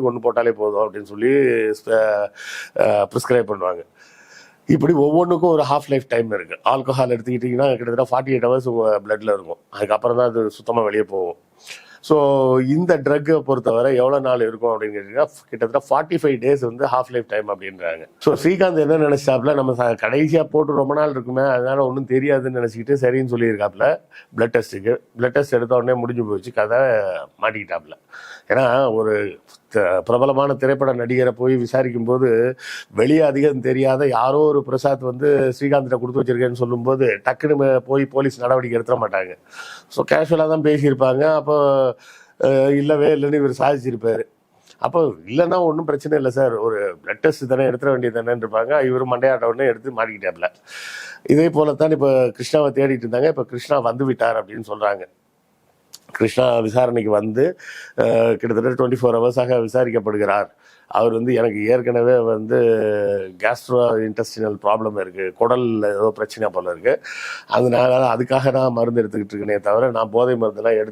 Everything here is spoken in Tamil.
ஒன்று போட்டாலே போதும் அப்படின்னு சொல்லி ப்ரிஸ்கிரைப் பண்ணுவாங்க. இப்படி ஒவ்வொன்றுக்கும் ஒரு ஹாஃப் லைஃப் டைம் இருக்கு. ஆல்கஹால் எடுத்துக்கிட்டிங்கன்னா கிட்டத்தட்ட ஃபார்ட்டி எயிட் ஹவர்ஸ் உங்கள் பிளட்டில் இருக்கும். அதுக்கப்புறம் தான் அது சுத்தமாக வெளியே போகும். ஸோ இந்த ட்ரக்கை பொறுத்தவரை எவ்வளோ நாள் இருக்கும் அப்படின்னு கேட்டிங்கன்னா கிட்டத்தட்ட ஃபார்ட்டி ஃபைவ் டேஸ் வந்து ஹாஃப் லைஃப் டைம் அப்படின்றாங்க. ஸோ ஸ்ரீகாந்த் என்ன நினைச்சாப்புல நம்ம கடைசியாக போட்டு ரொம்ப நாள் இருக்குமே அதனால ஒன்றும் தெரியாதுன்னு நினச்சிக்கிட்டு சரின்னு சொல்லியிருக்காப்புல பிளட் டெஸ்ட்டுக்கு பிளட் டெஸ்ட் எடுத்த உடனே முடிஞ்சு போச்சு கதை மாட்டிக்கிட்டாப்புல. ஏன்னா ஒரு பிரபலமான திரைப்பட நடிகரை போய் விசாரிக்கும் போது வெளியே அதிகம் தெரியாத யாரோ ஒரு பிரசாத் வந்து ஸ்ரீகாந்திட்ட கொடுத்து வச்சிருக்கேன்னு சொல்லும்போது டக்குன்னு போய் போலீஸ் நடவடிக்கை எடுத்துட மாட்டாங்க. ஸோ கேஷுவலாக தான் பேசியிருப்பாங்க. அப்போ இல்லவே இல்லைன்னு இவர் சாதிச்சிருப்பாரு. அப்போ இல்லைன்னா ஒன்றும் பிரச்சனை இல்லை சார். ஒரு பிளட் டெஸ்ட் தானே எடுத்துட வேண்டியது தானேன்னு இருப்பாங்க இவர் மண்டையாட்ட உடனே எடுத்து மாட்டிக்கிட்டாப்ல இதே போல தான் இப்போ கிருஷ்ணாவை தேடிட்டு இருந்தாங்க. இப்போ கிருஷ்ணா வந்து விட்டார் அப்படின்னு சொல்கிறாங்க கிருஷ்ணா விசாரணைக்கு வந்து கிட்டத்தட்ட டுவெண்ட்டி ஃபோர் ஹவர்ஸாக விசாரிக்கப்படுகிறார். அவர் வந்து எனக்கு ஏற்கனவே வந்து கேஸ்ட்ரோ இன்டெஸ்டினல் ப்ராப்ளம் இருக்குது குடலில் ஏதோ பிரச்சனை போல இருக்குது அதனால அதுக்காக நான் மருந்து எடுத்துக்கிட்டு இருக்கேனே தவிர நான் போதை மருந்தெல்லாம் எடுத்து